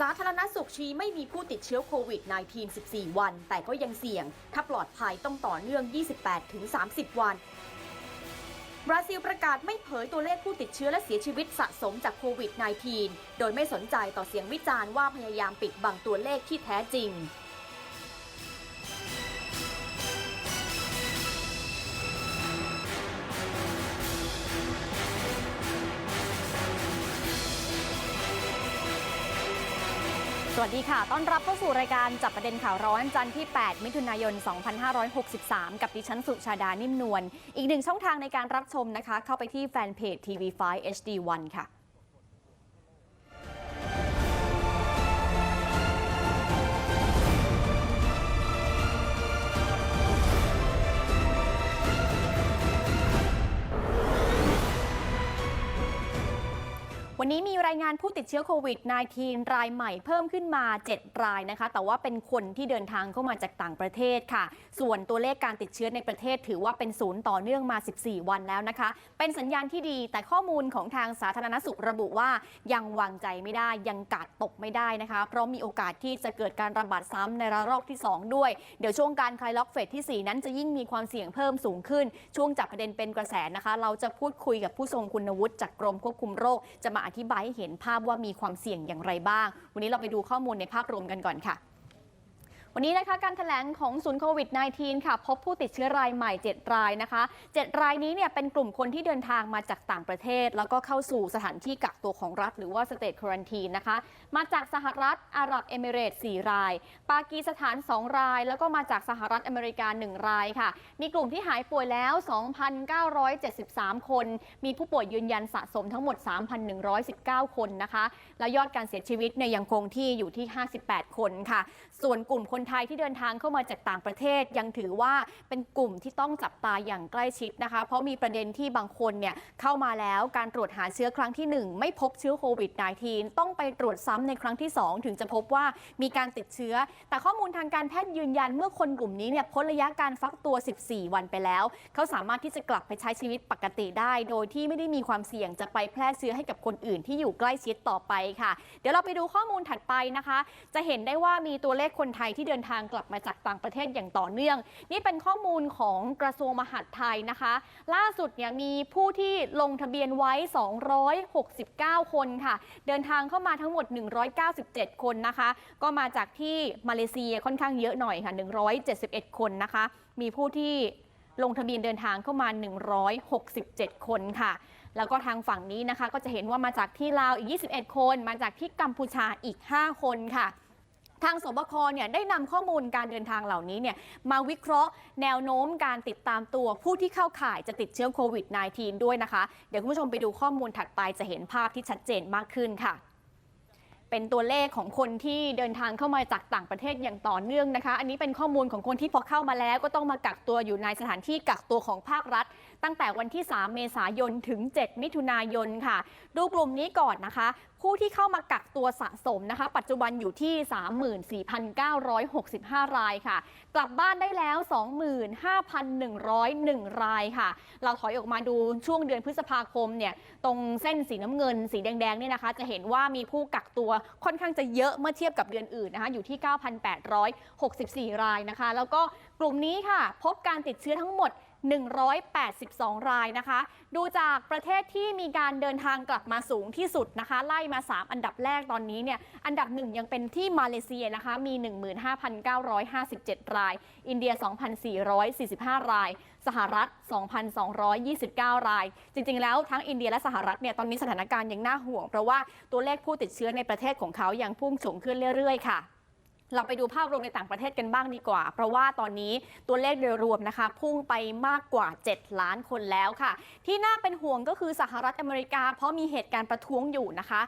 สาธารณสุขชี้ไม่มีผู้ติดเชื้อโควิด -19 14 วัน แต่ก็ยังเสี่ยง ถ้าปลอดภัยต้องต่อเนื่อง 28-30 วัน บราซิลประกาศไม่เผยตัวเลขผู้ติดเชื้อและเสียชีวิตสะสมจากโควิด -19 โดยไม่สนใจต่อเสียงวิจารณ์ว่าพยายามปิดบังตัวเลขที่แท้จริง วัสดีค่ะ ต้อนรับเข้าสู่รายการจับประเด็นข่าวร้อนจันทร์ที่ 8 มิถุนายน 2563 กับดิฉันสุชาดานิ่มนวล อีกหนึ่งช่องทางในการรับชมนะคะ เข้าไปที่แฟนเพจ TV5 HD1 ค่ะ นี้มีรายงานผู้ติดเชื้อโควิด -19 รายใหม่เพิ่มขึ้นมา 7 รายนะคะ แต่ว่าเป็นคนที่เดินทางเข้ามาจากต่างประเทศค่ะ ส่วนตัวเลขการติดเชื้อในประเทศถือว่าเป็นศูนย์ต่อเนื่องมา 14 วันแล้วนะคะ เป็นสัญญาณที่ดี แต่ข้อมูลของทางสาธารณสุขระบุว่ายังวางใจไม่ได้ ยังกาดตกไม่ได้นะคะ เพราะมีโอกาสที่จะเกิดการระบาดซ้ำในระลอกที่ 2 ด้วย เดี๋ยวช่วงการคลายล็อกเฟสที่ 4 นั้นจะยิ่งมีความเสี่ยงเพิ่มสูงขึ้น ช่วงจับประเด็นเป็นกระแสนะคะ เราจะพูดคุยกับผู้ทรงคุณวุฒิจากกรมควบคุมโรคจะมาอธิบายให้เห็นภาพว่ามีความเสี่ยงอย่างไรบ้าง วันนี้เราไปดูข้อมูลในภาพรวมกันก่อนค่ะ วันนี้นะคะการถแถลงของศูนย์โควิด -19 ค่ะ พบผู้ติดเชื้อรายใหม่ 7 รายนะคะ 7 รายนี้เนี่ยเป็นกลุ่มคนที่เดินทางมาจากต่างประเทศ แล้วก็เข้าสู่สถานที่กักตัวของรัฐ หรือว่าสเต e ควอนตีนนะคะ มาจากสหรัฐอาหรับเอมิเรตส์4ราย ปากีสถาน 2 ราย แล้วก็มาจากสหรัฐอเมริกา 1 รายค่ะ มีกลุ่มที่หายป่วยแล้ว 2,973 คน มีผู้ป่วยยืนยันสะสมทั้งหมด 3,119 คนนะคะ แล้วยอดการเสียชีวิตเนี่ยยังคงที่อยู่ที่ 58 คนค่ะ ส่วนกลุ่มคนนไทยที่เดินทางเข้ามาจากต่างประเทศ ยังถือว่าเป็นกลุ่มที่ต้องจับตาอย่างใกล้ชิดนะคะ เพราะมีประเด็นที่บางคนเนี่ยเข้ามาแล้วการตรวจหาเชื้อครั้งที่ 1 ไม่พบเชื้อโควิด -19 ต้องไปตรวจซ้ำในครั้งที่ 2 ถึงจะพบว่ามีการติดเชื้อ แต่ข้อมูลทางการแพทย์ยืนยันเมื่อคนกลุ่มนี้เนี่ยพ้นระยะการฟักตัว 14 วันไปแล้ว เขาสามารถที่จะกลับไปใช้ชีวิตปกติได้ โดยที่ไม่ได้มีความเสี่ยงจะไปแพร่เชื้อให้กับคนอื่นที่อยู่ใกล้ชิดต่อไปค่ะ เดี๋ยวเราไปดูข้อมูลถัดไปนะคะ จะเห็นได้ว่ามีตัวเลขคนไทยที่เดินทางกลับมาจากต่างประเทศอย่างต่อเนื่อง นี่เป็นข้อมูลของกระทรวงมหาดไทยนะคะ ล่าสุดเนี่ยมีผู้ที่ลงทะเบียนไว้ 269 คนค่ะ เดินทางเข้ามาทั้งหมด 197 คนนะคะ ก็มาจากที่มาเลเซียค่อนข้างเยอะหน่อยค่ะ 171 คนนะคะ มีผู้ที่ลงทะเบียนเดินทางเข้ามา 167 คนค่ะ แล้วก็ทางฝั่งนี้นะคะ ก็จะเห็นว่ามาจากที่ลาวอีก 21 คน มาจากที่กัมพูชาอีก 5 คนค่ะ ทางสบคเนี่ยได้นำข้อมูลการเดินทางเหล่านี้เนี่ยมาวิเคราะห์แนวโน้มการติดตามตัวผู้ที่เข้าข่ายจะติดเชื้อโควิด -19 ด้วยนะคะ เดี๋ยวคุณผู้ชมไปดูข้อมูลถัดไปจะเห็นภาพที่ชัดเจนมากขึ้นค่ะเป็นตัวเลขของคนที่เดินทางเข้ามาจากต่างประเทศอย่างต่อเนื่องนะคะ อันนี้เป็นข้อมูลของคนที่พอเข้ามาแล้ว ก็ต้องมากักตัวอยู่ในสถานที่กักตัวของภาครัฐ ตั้งแต่วันที่ 3 เมษายนถึง 7 มิถุนายนค่ะ ดูกลุ่มนี้ก่อนนะคะ ผู้ที่เข้ามากักตัวสะสมนะคะ ปัจจุบันอยู่ที่ 34,965 รายค่ะ กลับบ้านได้แล้ว 25,101 รายค่ะ เราถอยออกมาดูช่วงเดือนพฤษภาคมเนี่ยตรงเส้นสีน้ำเงิน สีแดงๆเนี่ยนะคะ จะเห็นว่ามีผู้กักตัวค่อนข้างจะเยอะเมื่อเทียบกับเดือนอื่นนะคะอยู่ที่ 9,864 รายนะคะ แล้วก็กลุ่มนี้ค่ะ พบการติดเชื้อทั้งหมด 182 รายนะคะ ดูจากประเทศที่มีการเดินทางกลับมาสูงที่สุดนะคะ ไล่มา 3 อันดับแรกตอนนี้เนี่ยอันดับหนึ่งยังเป็นที่มาเลเซียนะคะมี 15,957 ราย อินเดีย 2,445 ราย สหรัฐ 2,229 ราย จริงๆ แล้วทั้งอินเดียและสหรัฐเนี่ยตอนนี้สถานการณ์ยังน่าห่วง เพราะว่าตัวเลขผู้ติดเชื้อในประเทศของเขายังพุ่งสูงขึ้นเรื่อยๆ ค่ะ เราไปดูภาพรวมในต่างประเทศกันบ้างดีกว่า เพราะว่าตอนนี้ตัวเลขโดยรวมนะคะ พุ่งไปมากกว่า 7 ล้านคนแล้วค่ะ ที่น่าเป็นห่วงก็คือสหรัฐอเมริกา เพราะมีเหตุการณ์ประท้วงอยู่นะคะ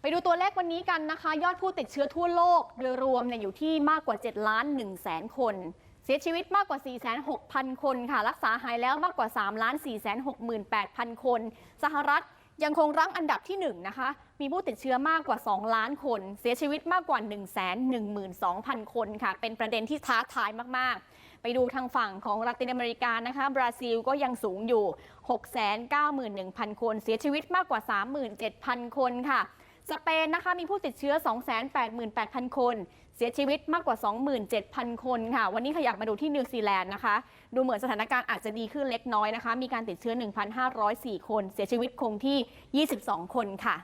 ไปดูตัวเลขวันนี้กันนะคะ ยอดผู้ติดเชื้อทั่วโลกโดยรวมเนี่ยอยู่ที่มากกว่า 7 ล้าน1แสนคน เสียชีวิตมากกว่า 46,000 คนค่ะ รักษาหายแล้วมากกว่า3ล้าน468,000 คน สหรัฐ ยังคงรั้งอันดับที่1นะคะ มีผู้ติดเชื้อมากกว่า 2 ล้านคน เสียชีวิตมากกว่า 1 1 2 0 0 0 คนค่ะ เป็นประเด็นที่ท้าทายมาก ๆ ไปดูทางฝั่งของลาตินอเมริกานะคะ บราซิลก็ยังสูงอยู่ 691,000 คน เสียชีวิตมากกว่า 37,000 คนค่ะ สเปนนะคะ มีผู้ติดเชื้อ 288,000 คน เสียชีวิตมากกว่า 27,000 คนค่ะ วันนี้ขยับมาดูที่นิวซีแลนด์นะคะ ดูเหมือนสถานการณ์อาจจะดีขึ้นเล็กน้อยนะคะ มีการติดเชื้อ 1,504 คน เสียชีวิตคงที่ 22 คนค่ะ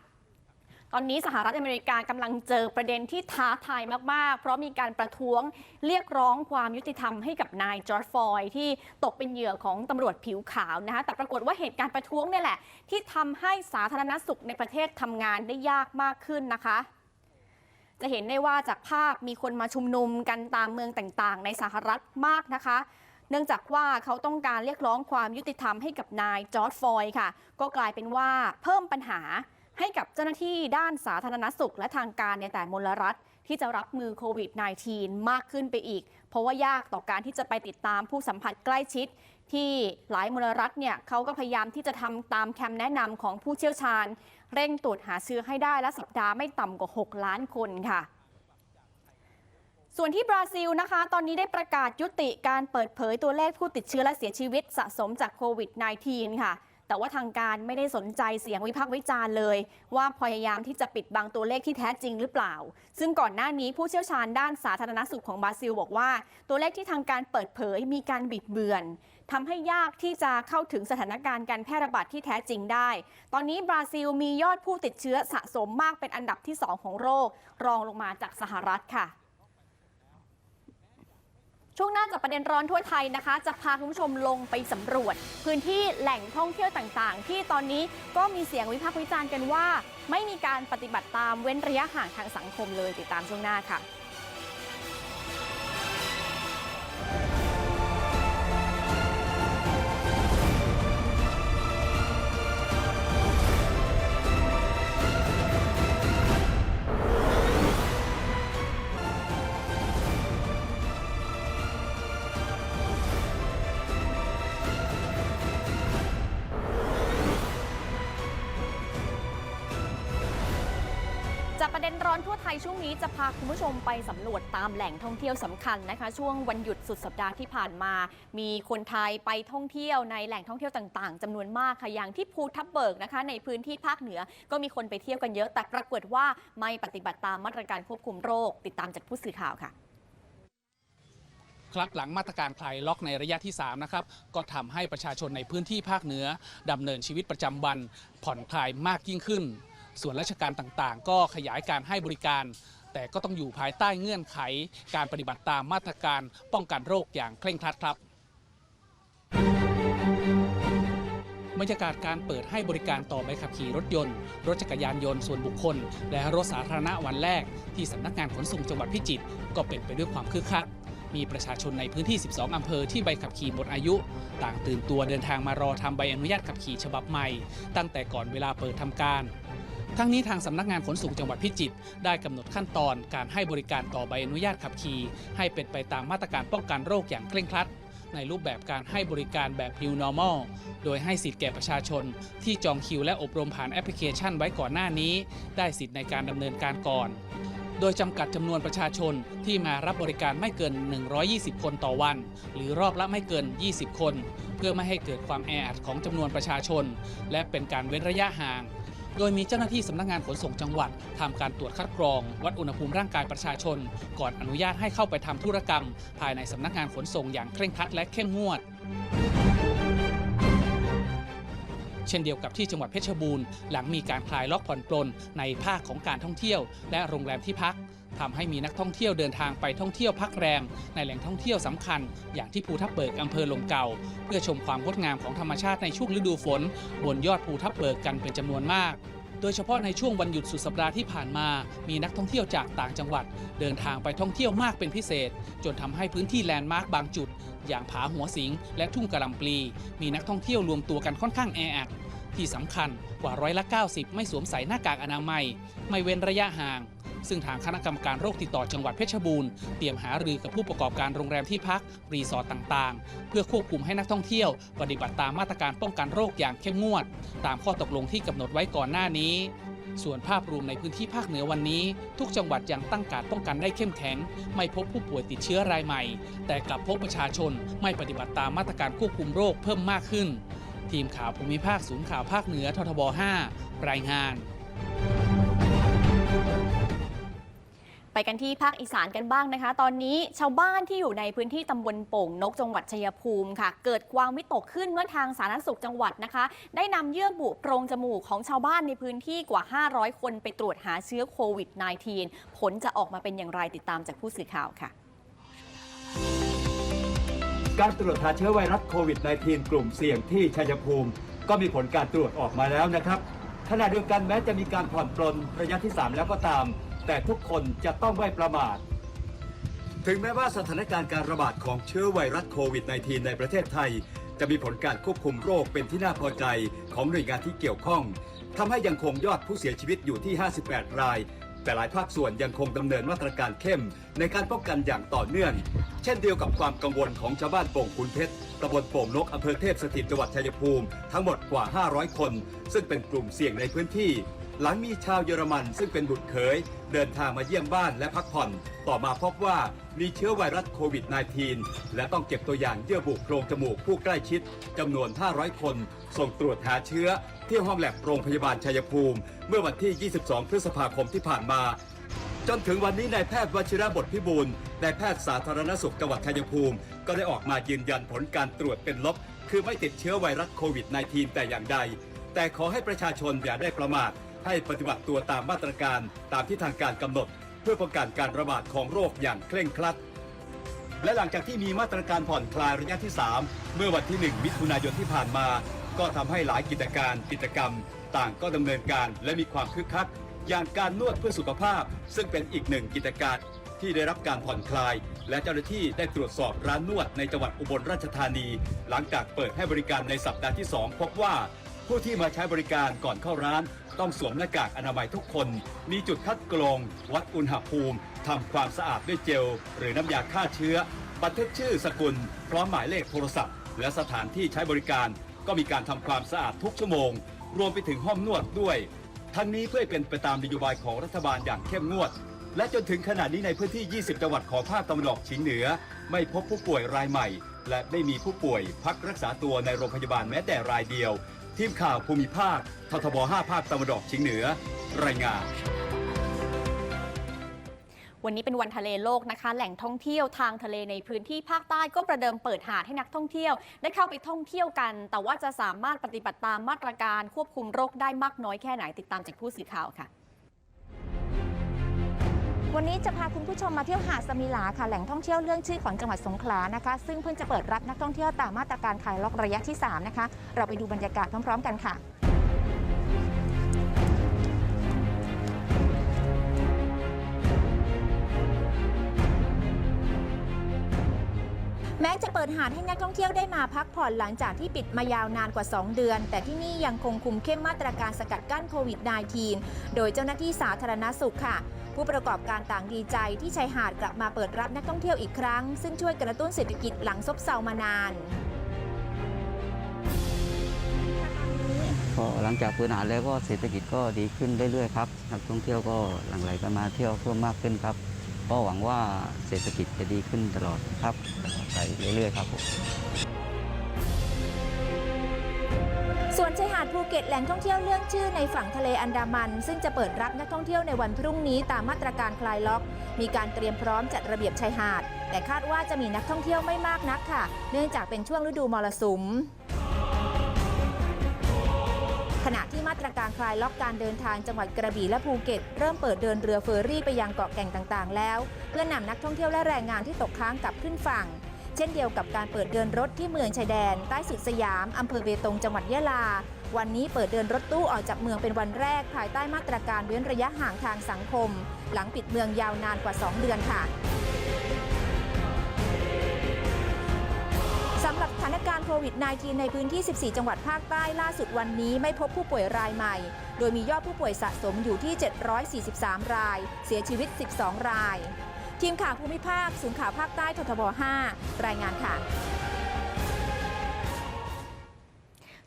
ตอนนี้สหรัฐอเมริกากำลังเจอประเด็นที่ท้าทายมาก ๆ เพราะมีการประท้วงเรียกร้องความยุติธรรมให้กับนายจอร์จฟอยที่ตกเป็นเหยื่อของตำรวจผิวขาวนะคะ แต่ปรากฏว่าเหตุการณ์ประท้วงนี่แหละ ที่ทำให้สาธารณสุขในประเทศทำงานได้ยากมากขึ้นนะคะจะเห็นได้ว่าจากภาพมีคนมาชุมนุมกันตามเมืองต่างๆ ในสหรัฐมากนะคะ เนื่องจากว่าเขาต้องการเรียกร้องความยุติธรรมให้กับนายจอร์จฟอยค่ะ ก็กลายเป็นว่าเพิ่มปัญหาให้กับเจ้าหน้าที่ด้านสาธารณสุข และทางการในแต่มลรัฐ ที่จะรับมือโควิด -19 มากขึ้นไปอีก เพราะว่ายากต่อการที่จะไปติดตามผู้สัมผัสใกล้ชิด ที่หลายมลรัฐเนี่ยเขาก็พยายามที่จะทำตามคำแนะนำของผู้เชี่ยวชาญ เร่งตรวจหาเชื้อให้ได้และสัปดาห์ไม่ต่ำกว่า 6 ล้านคนค่ะ ส่วนที่บราซิลนะคะ ตอนนี้ได้ประกาศยุติการเปิดเผยตัวเลขผู้ติดเชื้อและเสียชีวิตสะสมจากโควิด -19 ค่ะ แต่ว่าทางการไม่ได้สนใจเสียงวิพากษ์วิจารณ์เลย ว่าพยายามที่จะปิดบังตัวเลขที่แท้จริงหรือเปล่า ซึ่งก่อนหน้านี้ผู้เชี่ยวชาญด้านสาธารณสุขของบราซิล บอกว่า ตัวเลขที่ทางการเปิดเผยมีการบิดเบือนทำให้ยากที่จะเข้าถึงสถานการณ์การแพร่ระบาดที่แท้จริงได้ ตอนนี้บราซิลมียอดผู้ติดเชื้อสะสมมากเป็นอันดับที่ 2 ของโลกรองลงมาจากสหรัฐค่ะ ช่วงหน้าจากประเด็นร้อนทั่วไทยนะคะ จะพาคุณผู้ชมลงไปสำรวจ พื้นที่แหล่งท่องเที่ยวต่างๆ ที่ตอนนี้ก็มีเสียงวิพากษ์วิจารณ์กันว่า ไม่มีการปฏิบัติตามเว้นระยะห่างทางสังคมเลยติดตามช่วงหน้าค่ะ จากประเด็นร้อนทั่วไทยช่วงนี้จะพาคุณผู้ชมไปสำรวจตามแหล่งท่องเที่ยวสำคัญนะคะ ช่วงวันหยุดสุดสัปดาห์ที่ผ่านมา มีคนไทยไปท่องเที่ยวในแหล่งท่องเที่ยวต่างๆจำนวนมากค่ะอย่างที่ภูทับเบิกนะคะ ในพื้นที่ภาคเหนือก็มีคนไปเที่ยวกันเยอะ แต่ปรากฏว่าไม่ปฏิบัติตามมาตรการควบคุมโรค ติดตามจากผู้สื่อข่าวค่ะครับหลังมาตรการคลายล็อกในระยะที่ 3 นะครับ ก็ทำให้ประชาชนในพื้นที่ภาคเหนือดำเนินชีวิตประจำวันผ่อนคลายมากยิ่งขึ้น ส่วนราชการต่างๆ ก็ขยายการให้บริการ แต่ก็ต้องอยู่ภายใต้เงื่อนไข การปฏิบัติตามมาตรการป้องกันโรคอย่างเคร่งครัดครับบรรยากาศการเปิดให้บริการต่อใบขับขี่รถยนต์ รถจักรยานยนต์ส่วนบุคคล และรถสาธารณะวันแรก ที่สำนักงานขนส่งจังหวัดพิจิตรก็เป็นไปด้วยความคึกคัก มีประชาชนในพื้นที่ 12 อำเภอที่ใบขับขี่หมดอายุ ต่างตื่นตัวเดินทางมารอทำใบอนุญาตขับขี่ฉบับใหม่ ตั้งแต่ก่อนเวลาเปิดทำการ ทั้งนี้ทางสำนักงานขนส่งจังหวัดพิจิตรได้กำหนดขั้นตอนการให้บริการต่อใบอนุญาตขับขี่ให้เป็นไปตามมาตรการป้องกันโรคอย่างเคร่งครัด ในรูปแบบการให้บริการแบบ New Normal โดยให้สิทธิ์แก่ประชาชน ที่จองคิวและอบรมผ่านแอปพลิเคชันไว้ก่อนหน้านี้ ได้สิทธิ์ในการดำเนินการก่อน โดยจำกัดจำนวนประชาชนที่มารับบริการไม่เกิน 120 คนต่อวัน หรือรอบละไม่เกิน 20 คน เพื่อไม่ให้เกิดความแออัดของจำนวนประชาชน และเป็นการเว้นระยะห่าง โดยมีเจ้าหน้าที่สำนักงานขนส่งจังหวัดทำการตรวจคัดกรอง วัดอุณหภูมิร่างกายประชาชน ก่อนอนุญาตให้เข้าไปทำธุรกรรม ภายในสำนักงานขนส่งอย่างเคร่งครัดและเข้มงวดเช่นเดียวกับที่จังหวัดเพชรบูรณ์หลังมีการคลายล็อกผ่อนปลนในภาคของการท่องเที่ยว และโรงแรมที่พัก ทำให้มีนักท่องเที่ยวเดินทางไปท่องเที่ยวพักแรม ในแหล่งท่องเที่ยวสำคัญ อย่างที่ภูทับเบิกอำเภอลมเก่า เพื่อชมความงดงามของธรรมชาติในช่วงฤดูฝน บนยอดภูทับเบิกกันเป็นจำนวนมากโดยเฉพาะในช่วงวันหยุดสุดสัปดาห์ที่ผ่านมา มีนักท่องเที่ยวจากต่างจังหวัด เดินทางไปท่องเที่ยวมากเป็นพิเศษ จนทำให้พื้นที่แลนด์มาร์คบางจุด อย่างผาหัวสิง และทุ่งกระลำปลี มีนักท่องเที่ยวรวมตัวกันค่อนข้างแออัด ที่สำคัญกว่าร้อยละ 90 ไม่สวมใส่หน้ากากอนามัย ไม่เว้นระยะห่าง ซึ่งทางคณะกรรมการโรคติดต่อจังหวัดเพชรบูรณ์เตรียมหารือกับผู้ประกอบการโรงแรมที่พัก รีสอร์ทต่างๆ เพื่อควบคุมให้นักท่องเที่ยว ปฏิบัติตามมาตรการป้องกันโรคอย่างเข้มงวด ตามข้อตกลงที่กำหนดไว้ก่อนหน้านี้ ส่วนภาพรวมในพื้นที่ภาคเหนือวันนี้ ทุกจังหวัดยังตั้งการป้องกันได้เข้มแข็ง ไม่พบผู้ป่วยติดเชื้อรายใหม่ แต่กลับพบประชาชนไม่ปฏิบัติตามมาตรการควบคุมโรคเพิ่มมากขึ้น ทีมข่าวภูมิภาคศูนย์ข่าวภาคเหนือททบ 5 รายงาน ไปกันที่ภาคอีสานกันบ้างนะคะ ตอนนี้ชาวบ้านที่อยู่ในพื้นที่ตำบลโป่งนกจังหวัดชัยภูมิค่ะ เกิดความวิตกขึ้นเมื่อทางสาธารณสุขจังหวัดนะคะ ได้นำเยื่อบุโพรงจมูกของชาวบ้านในพื้นที่กว่า 500 คนไปตรวจหาเชื้อโควิด -19 ผลจะออกมาเป็นอย่างไรติดตามจากผู้สื่อข่าวค่ะ การตรวจหาเชื้อไวรัสโควิด -19 กลุ่มเสี่ยงที่ชัยภูมิ ก็มีผลการตรวจออกมาแล้วนะครับขณะเดียวกันแม้จะมีการผ่อนปลนระยะที่ 3 แล้วก็ตาม แต่ทุกคนจะต้องไม่ประมาท ถึงแม้ว่าสถานการณ์การระบาดของเชื้อไวรัสโควิด -19 ในประเทศไทย จะมีผลการควบคุมโรคเป็นที่น่าพอใจของหน่วยงานที่เกี่ยวข้องทำให้ยังคงยอดผู้เสียชีวิตอยู่ที่ 58 ราย แต่หลายภาคส่วนยังคงดำเนินมาตรการเข้ม ในการป้องกันอย่างต่อเนื่อง เช่นเดียวกับความกังวลของชาวบ้านโป่งขุนเพชรตำบลโป่งนกอำเภอเทพสถิตจังหวัดชัยภูมิ ทั้งหมดกว่า 500 คน ซึ่งเป็นกลุ่มเสี่ยงในพื้นที่ หลังมีชาวเยอรมันซึ่งเป็นบุตรเขยเดินทางมาเยี่ยมบ้านและพักผ่อน ต่อมาพบว่ามีเชื้อไวรัสโควิด -19 และต้องเก็บตัวอย่างเยื่อบุโพรงจมูกผู้ใกล้ชิดจำนวน 500 คน ส่งตรวจหาเชื้อที่ห้องแลบโรงพยาบาลชัยภูมิ เมื่อวันที่ 22 พฤษภาคมที่ผ่านมา จนถึงวันนี้นายแพทย์วชิระบทพิบูลนายแพทย์สาธารณสุขจังหวัดชัยภูมิ ก็ได้ออกมายืนยันผลการตรวจเป็นลบ คือไม่ติดเชื้อไวรัสโควิด -19 แต่อย่างใด แต่ขอให้ประชาชนอย่าได้ประมาท ให้ปฏิบัติตัวตามมาตรการตามที่ทางการกำหนด เพื่อป้องกันการระบาดของโรคอย่างเคร่งครัด และหลังจากที่มีมาตรการผ่อนคลายระยะที่ 3 เมื่อวันที่ 1 มิถุนายนที่ผ่านมา ก็ทำให้หลายกิจการกิจกรรม ต่างก็ดำเนินการและมีความคึกคักอย่างการนวดเพื่อสุขภาพ ซึ่งเป็นอีกหนึ่งกิจการที่ได้รับการผ่อนคลาย และเจ้าหน้าที่ได้ตรวจสอบร้านนวดในจังหวัดอุบลราชธานี หลังจากเปิดให้บริการในสัปดาห์ที่ 2 พบว่า ผู้ที่มาใช้บริการก่อนเข้าร้าน ต้องสวมหน้ากากอนามัยทุกคน มีจุดคัดกรอง วัดอุณหภูมิทำความสะอาดด้วยเจล หรือน้ำยาฆ่าเชื้อ บันทึกชื่อสกุล พร้อมหมายเลขโทรศัพท์ และสถานที่ใช้บริการ ก็มีการทำความสะอาดทุกชั่วโมง รวมไปถึงห้องนวดด้วย ทั้งนี้เพื่อเป็นไปตามนโยบายของรัฐบาลอย่างเข้มงวด และจนถึงขณะนี้ในพื้นที่ 20 จังหวัดของภาคตะวันออกเฉียงเหนือ ไม่พบผู้ป่วยรายใหม่ และไม่มีผู้ป่วยพักรักษาตัวในโรงพยาบาลแม้แต่รายเดียว ทีมข่าวภูมิภาคททบ 5 ภาคตะวันออกเฉียงเหนือ รายงาน วันนี้เป็นวันทะเลโลกนะคะ แหล่งท่องเที่ยวทางทะเลในพื้นที่ภาคใต้ก็ประเดิมเปิดหาดให้นักท่องเที่ยว ได้เข้าไปท่องเที่ยวกัน แต่ว่าจะสามารถปฏิบัติตามมาตรการควบคุมโรคได้มากน้อยแค่ไหนติดตามจากผู้สื่อข่าวค่ะ วันนี้จะพาคุณผู้ชมมาเที่ยวหาดสมิลาค่ะแหล่งท่องเที่ยวเรื่องชื่อของจังหวัดสงขลานะคะ ซึ่งเพิ่งจะเปิดรับนักท่องเที่ยวตามมาตรการคลายล็อกระยะที่ 3 นะคะ เราไปดูบรรยากาศพร้อม ๆ กันค่ะ แม้จะเปิดหาดให้นักท่องเที่ยวได้มาพักผ่อนหลังจากที่ปิดมายาวนานกว่า 2 เดือน แต่ที่นี่ยังคงคุมเข้มมาตรการสกัดกั้นโควิด -19 โดยเจ้าหน้าที่สาธารณสุขค่ะ ผู้ประกอบการต่างดีใจที่ชายหาดกลับมาเปิดรับนักท่องเที่ยวอีกครั้ง ซึ่งช่วยกระตุ้นเศรษฐกิจหลังซบเซามานานก็หลังจากเปิดหาดแล้วก็เศรษฐกิจก็ดีขึ้นเรื่อยๆครับนักท่องเที่ยวก็หลั่งไหลกันมาเที่ยวเพิ่มมากขึ้นครับ ก็หวังว่าเศรษฐกิจจะดีขึ้นตลอดครับตลอดไปเรื่อยๆครับผมส่วนชายหาดภูเก็ตแหล่งท่องเที่ยวเรื่องชื่อในฝั่งทะเลอันดามัน ซึ่งจะเปิดรับนักท่องเที่ยวในวันพรุ่งนี้ตามมาตรการคลายล็อก มีการเตรียมพร้อมจัดระเบียบชายหาด แต่คาดว่าจะมีนักท่องเที่ยวไม่มากนักค่ะ เนื่องจากเป็นช่วงฤดูมรสุม ตรการคลายล็อกการเดินทางจังหวัดกระบี่และภูเก็ต เริ่มเปิดเดินเรือเฟอร์รี่ไปยังเกาะแก่งต่างๆ แล้ว เพื่อนำนักท่องเที่ยวและแรงงานที่ตกค้างกลับขึ้นฝั่ง เช่นเดียวกับการเปิดเดินรถที่เมืองชายแดน ใต้สุดสยามอำเภอเบตงจังหวัดยะลา วันนี้เปิดเดินรถตู้ออกจากเมืองเป็นวันแรก ภายใต้มาตรการเว้นระยะห่างทางสังคม หลังปิดเมืองยาวนานกว่า 2 เดือนค่ะ หรับสถานการณ์โควิด -19 ในพื้นที่ 14 จังหวัดภาคใต้ล่าสุดวันนี้ไม่พบผู้ป่วยรายใหม่ โดยมียอดผู้ป่วยสะสมอยู่ที่ 743 ราย เสียชีวิต 12 ราย ทีมข่าวภูมิภาค ศูนย์ข่าวภาคใต้ททบ 5 รายงานค่ะ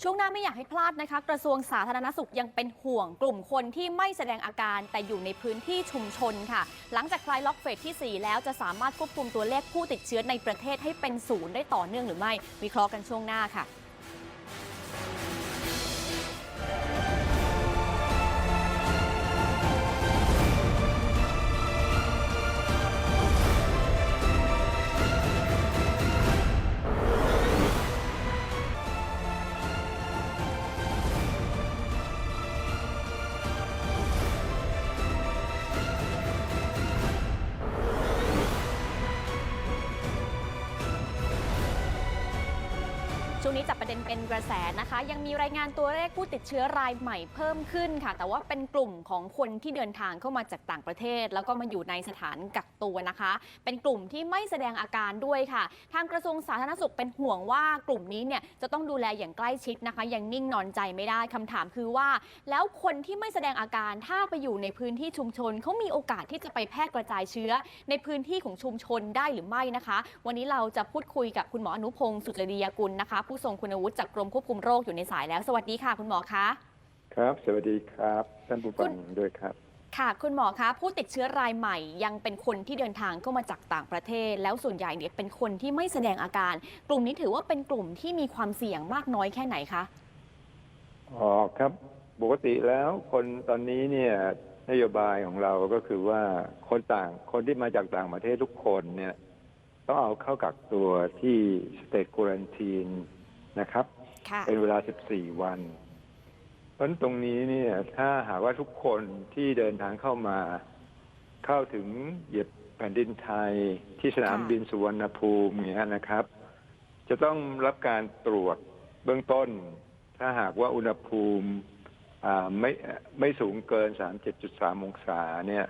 ช่วงหน้าไม่อยากให้พลาดนะคะ กระทรวงสาธารณสุขยังเป็นห่วงกลุ่มคนที่ไม่แสดงอาการแต่อยู่ในพื้นที่ชุมชนค่ะ หลังจากคลายล็อกเฟสที่ 4 แล้วจะสามารถควบคุมตัวเลขผู้ติดเชื้อในประเทศให้เป็นศูนย์ได้ต่อเนื่องหรือไม่วิเคราะห์กันช่วงหน้าค่ะ ช่วงนี้จับประเด็นเป็นกระแสนะคะ ยังมีรายงานตัวเลขผู้ติดเชื้อรายใหม่เพิ่มขึ้นค่ะ แต่ว่าเป็นกลุ่มของคนที่เดินทางเข้ามาจากต่างประเทศ แล้วก็มาอยู่ในสถานกักตัวนะคะ เป็นกลุ่มที่ไม่แสดงอาการด้วยค่ะ ทางกระทรวงสาธารณสุขเป็นห่วงว่ากลุ่มนี้เนี่ยจะต้องดูแลอย่างใกล้ชิดนะคะ ยังนิ่งนอนใจไม่ได้คำถามคือว่า แล้วคนที่ไม่แสดงอาการถ้าไปอยู่ในพื้นที่ชุมชนเขามีโอกาสที่จะไปแพร่กระจายเชื้อ ในพื้นที่ของชุมชนได้หรือไม่นะคะ วันนี้เราจะพูดคุยกับคุณหมออนุพงศ์สุจริยากุลนะคะผู้ทรงคุณวุฒิจากกรมควบคุมโรคอยู่ในสายแล้ว สวัสดีค่ะ คุณหมอคะครับ สวัสดีครับท่านผู้ฟังด้วยครับ ค่ะ คุณหมอคะผู้ติดเชื้อรายใหม่ยังเป็นคนที่เดินทางเข้ามาจากต่างประเทศ แล้วส่วนใหญ่เนี่ยเป็นคนที่ไม่แสดงอาการ กลุ่มนี้ถือว่าเป็นกลุ่มที่มีความเสี่ยงมากน้อยแค่ไหนคะอ๋อครับปกติแล้วคนตอนนี้เนี่ยนโยบายของเราก็คือว่าคนต่างคนที่มาจากต่างประเทศทุกคนเนี่ยต้องเอาเข้ากักตัวที่สเต e ควอนตีน นะครับค่ะเป็นเวลา 14 วัน เพราะฉะนั้นตรงนี้เนี่ยถ้าหากว่าทุกคนที่เดินทางเข้ามา เข้าถึงเหยียบแผ่นดินไทยที่สนามค่ะบินสุวรรณภูมิอย่างเงี้ยนะครับ จะต้องรับการตรวจเบื้องต้น ถ้าหากว่าอุณหภูมิอ่าไม่ไม่สูงเกิน 37.3 องศาเนี่ย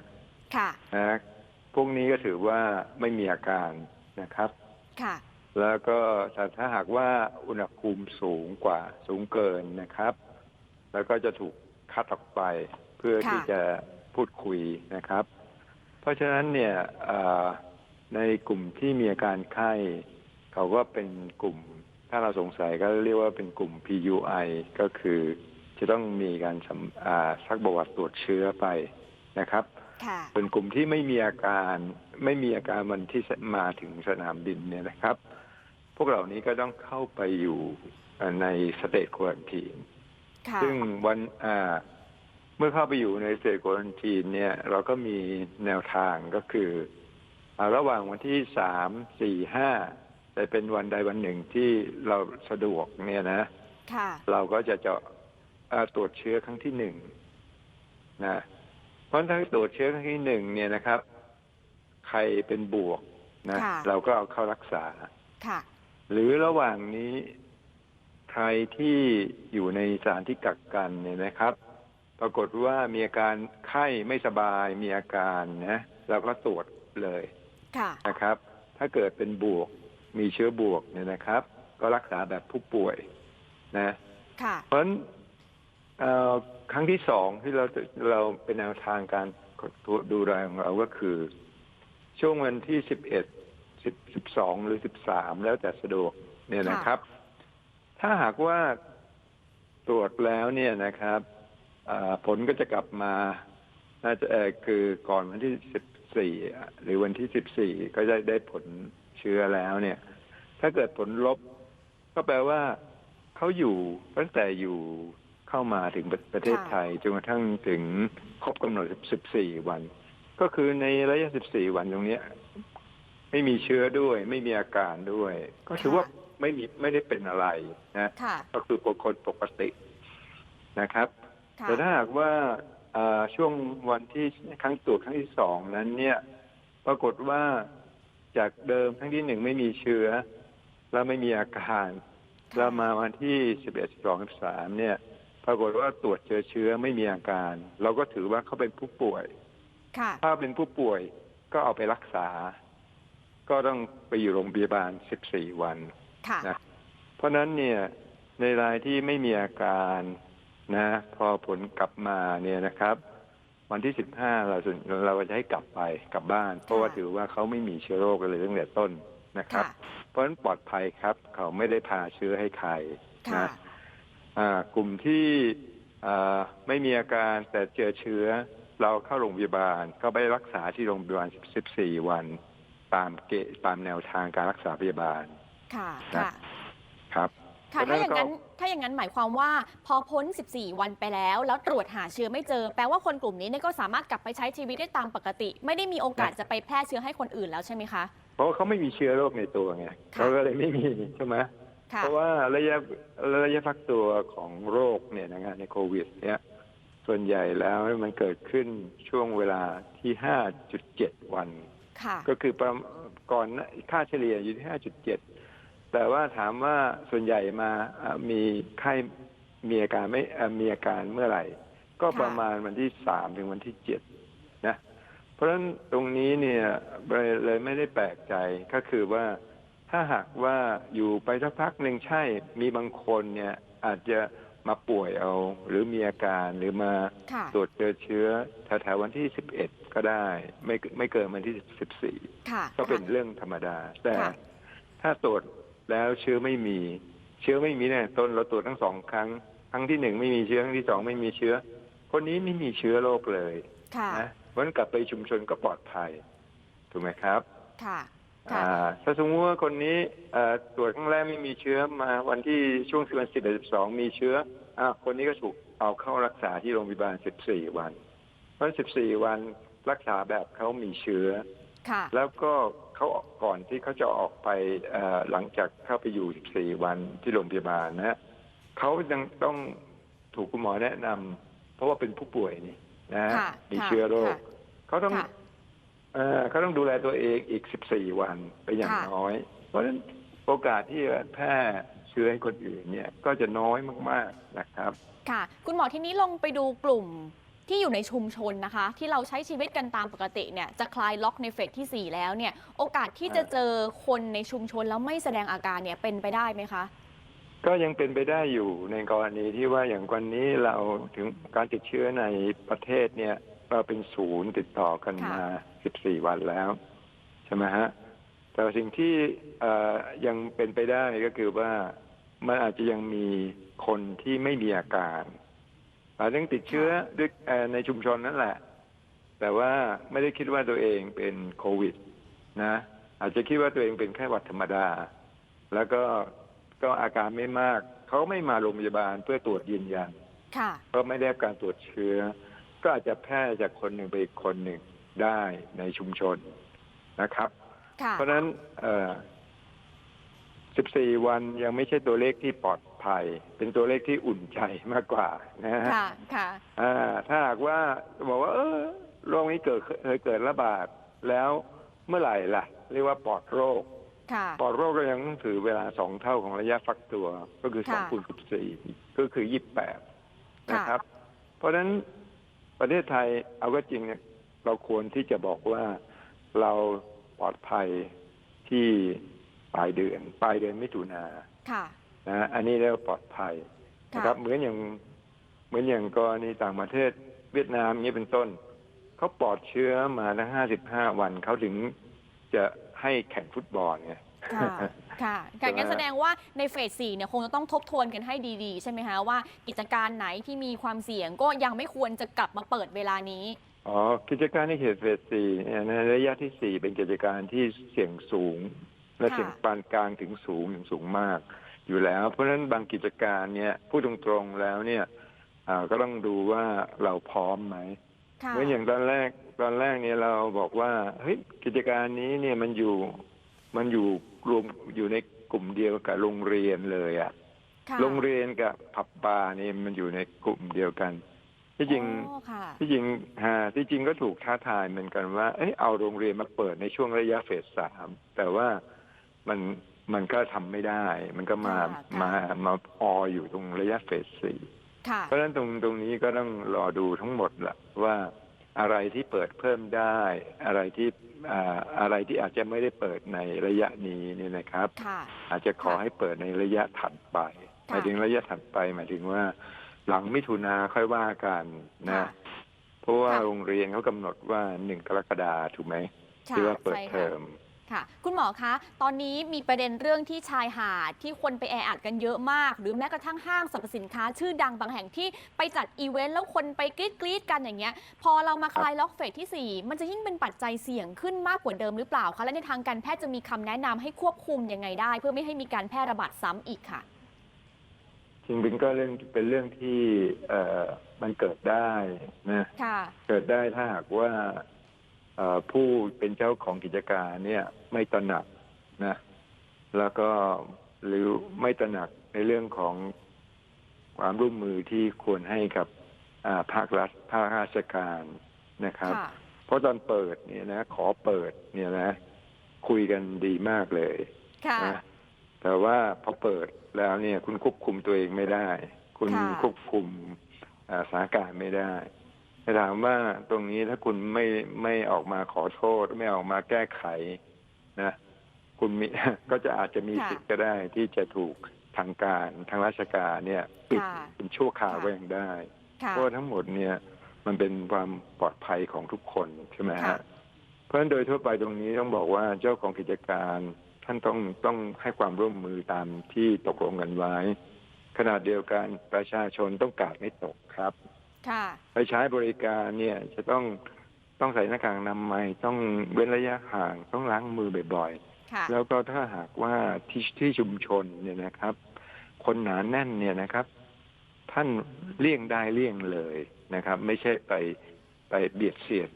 ค่ะนะพวกนี้ก็ถือว่าไม่มีอาการนะครับ ค่ะ แล้วก็แต่ถ้าหากว่าอุณหภูมิสูงกว่าสูงเกินนะครับ แล้วก็จะถูกคัดออกไปเพื่อค่ะที่จะพูดคุยนะครับ เพราะฉะนั้นเนี่ยเอ่อในกลุ่มที่มีอาการไข้ เขาก็เป็นกลุ่มถ้าเราสงสัยก็เรียกว่าเป็นกลุ่ม PUI ก็คือจะต้องมีการสำอ่าซักประวัติตรวจเชื้อไปนะครับค่ะเป็นกลุ่มที่ไม่มีอาการไม่มีอาการวันที่มาถึงสนามบินเนี่ยนะครับพ วกเหล่านี้ก็ต้องเข้าไปอยู่เอ่อในสเตจควอนตีนค่ะซึ่งวันอ่าเมื่อเข้าไปอยู่ในสเตจควอนตีนเนี่ย เราก็มีแนวทางก็คืออาระหว่างวันที่สามสี่ห้าแต่เป็นวันใดวันหนึ่งที่เราสะดวกเนี่ยนะค่ะเราก็จะเจาะเอ่อตรวจเชื้อครั้งที่หนึ่งนะเพราะถ้าตรวจเชื้อครั้งที่หนึ่งเนี่ยนะครับ ใครเป็นบวกนะค่ะเราก็เอาเข้ารักษาค่ะ หรือระหว่างนี้ใครที่อยู่ในสถานที่กักกันเนี่ยนะครับ ปรากฏว่ามีอาการไข้ไม่สบายมีอาการนะเราก็ตรวจเลยค่ะนะครับ ถ้าเกิดเป็นบวกมีเชื้อบวกเนี่ยนะครับ ก็รักษาแบบผู้ป่วยนะค่ะเพราะฉะนั้นเอ่อครั้งที่สองที่เราเราเป็นแนวทางการดูแลของเราก็คือ ช่วงวันที่สิบเอ็ด สิบสิบสองหรือสิบสามแล้วแต่สะดวกเนี่ยนะครับ ถ้าหากว่าตรวจแล้วเนี่ยนะครับอ่าผลก็จะกลับมาน่าจะเออคือก่อนวันที่สิบสี่หรือวันที่สิบสี่ก็จะได้ผลเชื้อแล้วเนี่ย ถ้าเกิดผลลบ ก็แปลว่าเขาอยู่ตั้งแต่อยู่เข้ามาถึงประประเทศค่ะไทยจนกระทั่งถึงครบกำหนด 14 วัน ก็คือในระยะ 14 วันตรงเนี้ย ไม่มีเชื้อด้วย ไม่มีอาการด้วย ก็ถือว่าไม่มีไม่ได้เป็นอะไรนะค่ะก็คือปกติปกตินะครับค่ะแต่ถ้าหากว่าอ่าช่วงวันที่ครั้งตรวจครั้งที่สองนั้นเนี่ย ปรากฏว่าจากเดิมครั้งที่หนึ่งไม่มีเชื้อ แล้วไม่มีอาการค่ะแล้วมาวันที่สิบเอ็ดสิบสองสิบสามเนี่ย ปรากฏว่าตรวจเจอเชื้อไม่มีอาการ เราก็ถือว่าเขาเป็นผู้ป่วยค่ะถ้าเป็นผู้ป่วยก็เอาไปรักษา ก็ต้องไปอยู่โรงพยาบาลสิบสี่วันค่ะนะเพราะฉะนั้นเนี่ยในรายที่ไม่มีอาการนะ พอผลกลับมาเนี่ยนะครับ วันที่สิบห้าเราส่วนเราจะให้กลับไปกลับบ้าน เพราะว่าถือว่าเขาไม่มีเชื้อโรคเลยตั้งแต่ต้นนะครับค่ะเพราะฉะนั้นปลอดภัยครับ เขาไม่ได้พาเชื้อให้ใครค่ะนะอ่ากลุ่มที่อ่าไม่มีอาการแต่เจอเชื้อเราเข้าโรงพยาบาลเข้าไปรักษาที่โรงพยาบาล 14 วัน ตามเกณฑ์ตามแนวทางการรักษาพยาบาลค่ะนะค่ะ ครับค่ะเพราะถ้าฉะนั้นอย่างนั้นก็ถ้าอย่างนั้นหมายความว่าพอพ้น 14 วันไปแล้ว แล้วตรวจหาเชื้อไม่เจอ แปลว่าคนกลุ่มนี้เนี่ยก็สามารถกลับไปใช้ชีวิตได้ตามปกติ ไม่ได้มีโอกาสจะไปแพร่เชื้อให้คนอื่นแล้วใช่ไหมคะ เพราะว่าเขาไม่มีเชื้อโรคในตัวไงค่ะ เขาก็เลยไม่มีใช่ไหมค่ะเพราะว่าระยะระยะฟักตัวของโรคเนี่ยนะฮะในโควิด เนี่ย ส่วนใหญ่แล้วมันเกิดขึ้นช่วงเวลาที่ 5.7 วันค่ะ ก็คือประมาณก่อนหน้าค่าเฉลี่ยอยู่ที่ 5.7 แต่ว่าถามว่าส่วนใหญ่มาอะมีไข้มีอาการไม่อะมีอาการเมื่อไหร่ ก็ค่ะประมาณวันที่สามถึงวันที่เจ็ดนะ เพราะฉะนั้นตรงนี้เนี่ยเลยเลยไม่ได้แปลกใจก็คือว่าถ้าหากว่าอยู่ไปสักพักหนึ่งใช่ มีบางคนเนี่ยอาจจะมาป่วยเอาหรือมีอาการหรือมาค่ะตรวจเจอเชื้อแถวๆวันที่สิบเอ็ด ก็ได้ไม่ไม่เกินวันที่สิบสี่ค่ะก็เป็นเรื่องธรรมดา แต่ค่ะถ้าตรวจแล้วเชื้อไม่มี เชื้อไม่มีเนี่ยต้นเราตรวจทั้งสองครั้งครั้งที่หนึ่งไม่มีเชื้อครั้งที่สองไม่มีเชื้อ คนนี้ไม่มีเชื้อโรคเลยค่ะนะเพราะฉะนั้นกลับไปชุมชนก็ปลอดภัยถูกไหมครับค่ะค่ะอ่าถ้าสมมติว่าคนนี้เอ่อตรวจครั้งแรกไม่มีเชื้อมาวันที่ช่วงวันสิบเอ็ดสิบสองมีเชื้ออ่าคนนี้ก็ถูกเอาเข้ารักษาที่โรงพยาบาลสิบสี่วัน เพราะสิบสี่วัน รักษาแบบเขามีเชื้อ ค่ะ แล้วก็เขาก่อนที่เขาจะออกไปเอ่อหลังจากเข้าไปอยู่ 14 วันที่โรงพยาบาลนะฮะเขายังต้องถูกคุณหมอแนะนำเพราะว่าเป็นผู้ป่วยนี่นะฮะค่ะมีค่ะเชื้อโรคค่ะเขาต้องค่ะเอ่อเขาต้องดูแลตัวเองอีก 14 วันเป็นอย่างค่ะน้อย เพราะฉะนั้นโอกาสที่จะแพร่เชื้อให้คนอื่นเนี่ยก็จะน้อยมาก ๆ นะครับ ค่ะ คุณหมอทีนี้ลงไปดูกลุ่ม ที่อยู่ในชุมชนนะคะ ที่เราใช้ชีวิตกันตามปกติเนี่ยจะคลายล็อกในเฟสที่ 4 แล้วเนี่ยโอกาสที่จะเจอคนในชุมชนแล้วไม่แสดงอาการเนี่ยเป็นไปได้ไหมคะ ก็ยังเป็นไปได้อยู่ในกรณีที่ว่าอย่างวันนี้เราถึงการติดเชื้อในประเทศเนี่ยเราเป็นศูนย์ติดต่อกันมา 14 วันแล้ว ใช่ไหมฮะ แต่สิ่งที่เอ่อยังเป็นไปได้ก็คือว่ามันอาจจะยังมีคนที่ไม่มีอาการ อาจจะยังติดเชื้อด้วยเอ่อในชุมชนนั่นแหละ แต่ว่าไม่ได้คิดว่าตัวเองเป็นโควิด นะ อาจจะคิดว่าตัวเองเป็นแค่หวัดธรรมดา แล้วก็ก็อาการไม่มาก เขาไม่มาโรงพยาบาลเพื่อตรวจยืนยันค่ะเพราะไม่ได้รับการตรวจเชื้อ ก็อาจจะแพร่จากคนหนึ่งไปอีกคนหนึ่งได้ในชุมชนนะครับค่ะเพราะฉะนั้นเอ่อ 14 วันยังไม่ใช่ตัวเลขที่ปลอดภัย เป็นตัวเลขที่อุ่นใจมากกว่านะฮะค่ะค่ะอ่าถ้าหากว่าบอกว่า เออโรคนี้เกิดเคยเกิดระบาดแล้วเมื่อไหร่ล่ะ เรียกว่าปลอดโรคค่ะปลอดโรคก็ยังต้องถือเวลาสองเท่าของระยะฟักตัว ก็คือสองค่ะคูณสิบสี่ก็คือยี่แปดค่ะนะครับ เพราะฉะนั้นประเทศไทยเอาก็จริงเนี่ยเราควรที่จะบอกว่าเราปลอดภัยที่ ปลายเดือนปลายเดือนมิถุนาค่ะ นะฮะอันนี้เรียกว่าปลอดภัยนะครับ เหมือนอย่างเหมือนอย่างกรณีต่างประเทศเวียดนามนี้เป็นต้น เขาปลอดเชื้อมาทั้งห้าสิบห้าวันเขาถึงจะให้แข่งฟุตบอลไง ค่ะ ค่ะใช่ค่ะไหมงั้นแสดงว่าในเฟส4เนี่ยคงจะต้องทบทวนกันให้ดีๆ ใช่ไหมคะว่ากิจการไหนที่มีความเสี่ยงก็ยังไม่ควรจะกลับมาเปิดเวลานี้ อ๋อกิจการในเขตเฟสสี่เนี่ยในระยะที่สี่เป็นกิจการที่เสี่ยงสูง และค่ะเสี่ยงปานกลางถึงสูงถึงสูงมาก อยู่แล้ว เพราะฉะนั้นบางกิจการเนี่ยพูดตรงๆแล้วเนี่ยอ่าก็ต้องดูว่าเราพร้อมไหมค่ะเหมือนอย่างตอนแรกตอนแรกเนี่ยเราบอกว่าเฮ้ยกิจการนี้เนี่ยมันอยู่มันอยู่รวมอยู่ในกลุ่มเดียวกับโรงเรียนเลยอะค่ะโรงเรียนกับผับบาร์นี่มันอยู่ในกลุ่มเดียวกัน ที่จริงอ๋อค่ะที่จริงฮะที่จริงก็ถูกท้าทายเหมือนกันว่า เอ้ยเอาโรงเรียนมาเปิดในช่วงระยะเฟสสามแต่ว่า มันมันก็ทำไม่ได้ มันก็มาค่ะค่ะ มามาอออยู่ตรงระยะเฟสสี่ ค่ะ เพราะฉะนั้นตรงตรงนี้ก็ต้องรอดูทั้งหมดแหละว่าอะไรที่เปิดเพิ่มได้ อะไรที่อ่าอะไรที่อาจจะไม่ได้เปิดในระยะนี้เนี่ยนะครับ ค่ะ อาจจะขอค่ะให้เปิดในระยะถัดไปหค่ะมายถึงระยะถัดไปหมายถึงว่า หลังมิถุนาค่อยว่ากันนะค่ะเพราะว่าค่ะ โรงเรียนเขากำหนดว่าหนึ่งกรกฎาถูกไหมค่ะที่ว่าเปิดใช่เทค่ะอม ค่ะ คุณหมอคะ ตอนนี้มีประเด็นเรื่องที่ชายหาดที่คนไปแออัดกันเยอะมาก หรือแม้กระทั่งห้างสรรพสินค้า ชื่อดังบางแห่งที่ไปจัดอีเวนต์แล้วคนไปกรี๊ดกรี๊ดกันอย่างเงี้ย พอเรามาคลายล็อกเฟสที่ 4 มันจะยิ่งเป็นปัจจัยเสี่ยงขึ้นมากกว่าเดิมหรือเปล่าคะ และในทางการแพทย์จะมีคำแนะนำให้ควบคุมยังไงได้ เพื่อไม่ให้มีการแพร่ระบาดซ้ำอีกค่ะ จริงเป็นก็เรื่องเป็นเรื่องที่เอ่อมันเกิดได้นะ ค่ะ เกิดได้ถ้าหากว่าเอ่อ ผู้เป็นเจ้าของกิจการเนี่ยไม่ตระหนักนะแล้วก็หรือไม่ตระหนักในเรื่องของความร่วมมือที่ควรให้กับอ่าภาครัฐภาคราชการนะครับค่ะเพราะตอนเปิดเนี่ยนะ ขอเปิดเนี่ยนะ คุยกันดีมากเลยค่ะนะแต่ว่าพอเปิดแล้วเนี่ย คุณควบคุมตัวเองไม่ได้ คุณค่ะควบคุมอ่าสถานการณ์ไม่ได้แต่ ถามว่าตรงนี้ถ้าคุณไม่ไม่ออกมาขอโทษ ไม่ออกมาแก้ไขนะ คุณมีก็จะอาจจะมีค่ะสิทธิ์ก็ได้ที่จะถูกทางการทางราชการเนี่ยปิดค่ะเป็นชั่วคราวค่ะไว้ยังได้ค่ะเพราะว่าทั้งหมดเนี่ย มันเป็นความปลอดภัยของทุกคนใช่ไหมค่ะฮะเพราะฉะนั้นโดยทั่วไปตรงนี้ต้องบอกว่าเจ้าของกิจการท่านต้องต้องให้ความร่วมมือตามที่ตกลงกันไว้ขณะเดียวกันประชาชนต้องกาดไม่ตกครับค่ะ ไปใช้บริการเนี่ยจะต้องต้องใส่หน้ากากอนามัยต้องเว้นระยะห่างต้องล้างมือบ่อยค่ะๆแล้วก็ถ้าหากว่าที่ที่ชุมชนเนี่ยนะครับ คนหนาแน่นเนี่ยนะครับ ท่านเลี่ยงได้เลี่ยงเลยนะครับ ไม่ใช่ไปไปเบียดเสียด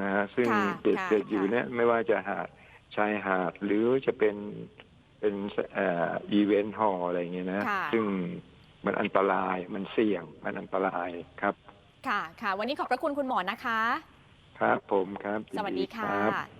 นะฮะซึ่งค่ะเบียดเสียดค่ะอยู่เนี่ยไม่ว่าจะหาดชายหาดหรือจะเป็นเป็นเอ่ออีเวนต์ฮอลอะไรอย่างเงี้ยนะค่ะซึ่ง มันอันตรายมันเสี่ยงมันอันตรายครับ ค่ะค่ะ วันนี้ขอบพระคุณคุณหมอนะคะ ครับผมครับยินสวัสดีค่ะรับ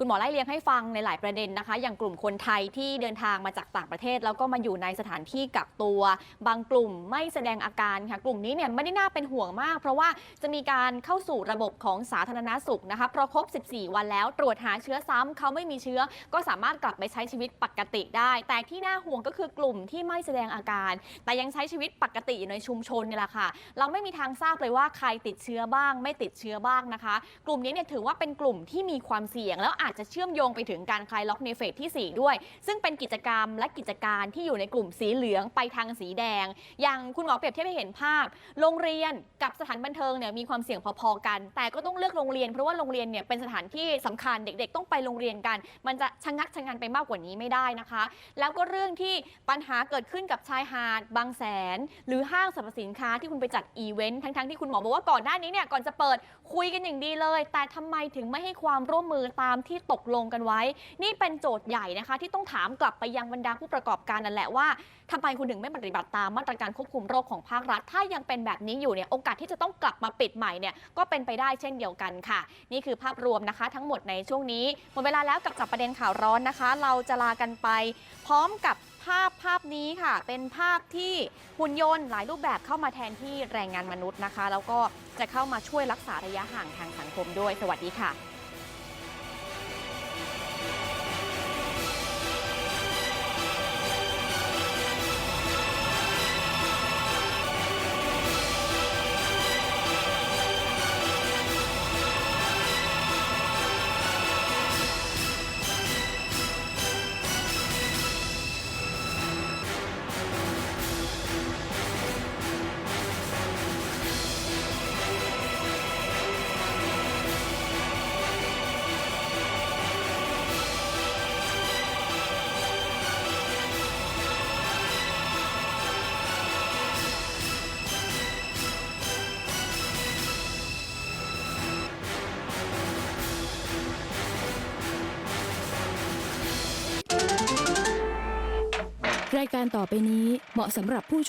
คุณหมอไล่เลียงให้ฟังในหลายประเด็นนะคะ อย่างกลุ่มคนไทยที่เดินทางมาจากต่างประเทศ แล้วก็มาอยู่ในสถานที่กักตัว บางกลุ่มไม่แสดงอาการค่ะ กลุ่มนี้เนี่ยไม่ได้น่าเป็นห่วงมาก เพราะว่าจะมีการเข้าสู่ระบบของสาธารณสุขนะคะเพราะครบ 14 วันแล้วตรวจหาเชื้อซ้ำเขาไม่มีเชื้อ ก็สามารถกลับไปใช้ชีวิตปกติได้ แต่ที่น่าห่วงก็คือกลุ่มที่ไม่แสดงอาการ แต่ยังใช้ชีวิตปกติอยู่ในชุมชนนี่แหละค่ะ เราไม่มีทางทราบเลยว่าใครติดเชื้อบ้าง ไม่ติดเชื้อบ้างนะคะ กลุ่มนี้เนี่ยถือว่าเป็นกลุ่มที่มีความเสี่ยงแล้วอาจจจะเชื่อมโยงไปถึงการคลายล็อกในเฟสที่ 4 ด้วย ซึ่งเป็นกิจกรรมและกิจการที่อยู่ในกลุ่มสีเหลืองไปทางสีแดง อย่างคุณหมอเปรียบเทียบให้เห็นภาพ โรงเรียนกับสถานบันเทิงเนี่ยมีความเสี่ยงพอๆกัน แต่ก็ต้องเลือกโรงเรียนเพราะว่าโรงเรียนเนี่ยเป็นสถานที่สำคัญเด็กๆ ต้องไปโรงเรียนกัน มันจะชะงักชะงันไปมากกว่านี้ไม่ได้นะคะ แล้วก็เรื่องที่ปัญหาเกิดขึ้นกับชายหาดบางแสน หรือห้างสรรพสินค้าที่คุณไปจัดอีเวนต์ทั้งๆที่คุณหมอบอกว่าก่อนหน้านี้เนี่ยก่อนจะเปิดคุยกันอย่างดีเลย แต่ทำไมถึงไม่ให้ความร่วมมือตามที่ตกลงกันไว้ นี่เป็นโจทย์ใหญ่นะคะ ที่ต้องถามกลับไปยังบรรดาผู้ประกอบการนั่นแหละว่าทำไมคุณถึงไม่ปฏิบัติตามมาตรการควบคุมโรคของภาครัฐ ถ้ายังเป็นแบบนี้อยู่เนี่ยโอกาสที่จะต้องกลับมาปิดใหม่เนี่ยก็เป็นไปได้เช่นเดียวกันค่ะ นี่คือภาพรวมนะคะ ทั้งหมดในช่วงนี้หมดเวลาแล้วกับจับประเด็นข่าวร้อนนะคะ เราจะลากันไป พร้อมกับภาพภาพนี้ค่ะ เป็นภาพที่หุ่นยนต์หลายรูปแบบเข้ามาแทนที่แรงงานมนุษย์นะคะ แล้วก็จะเข้ามาช่วยรักษาระยะห่างทางสังคมด้วย สวัสดีค่ะ การต่อไปนี้เหมาะสำหรับผู้ชม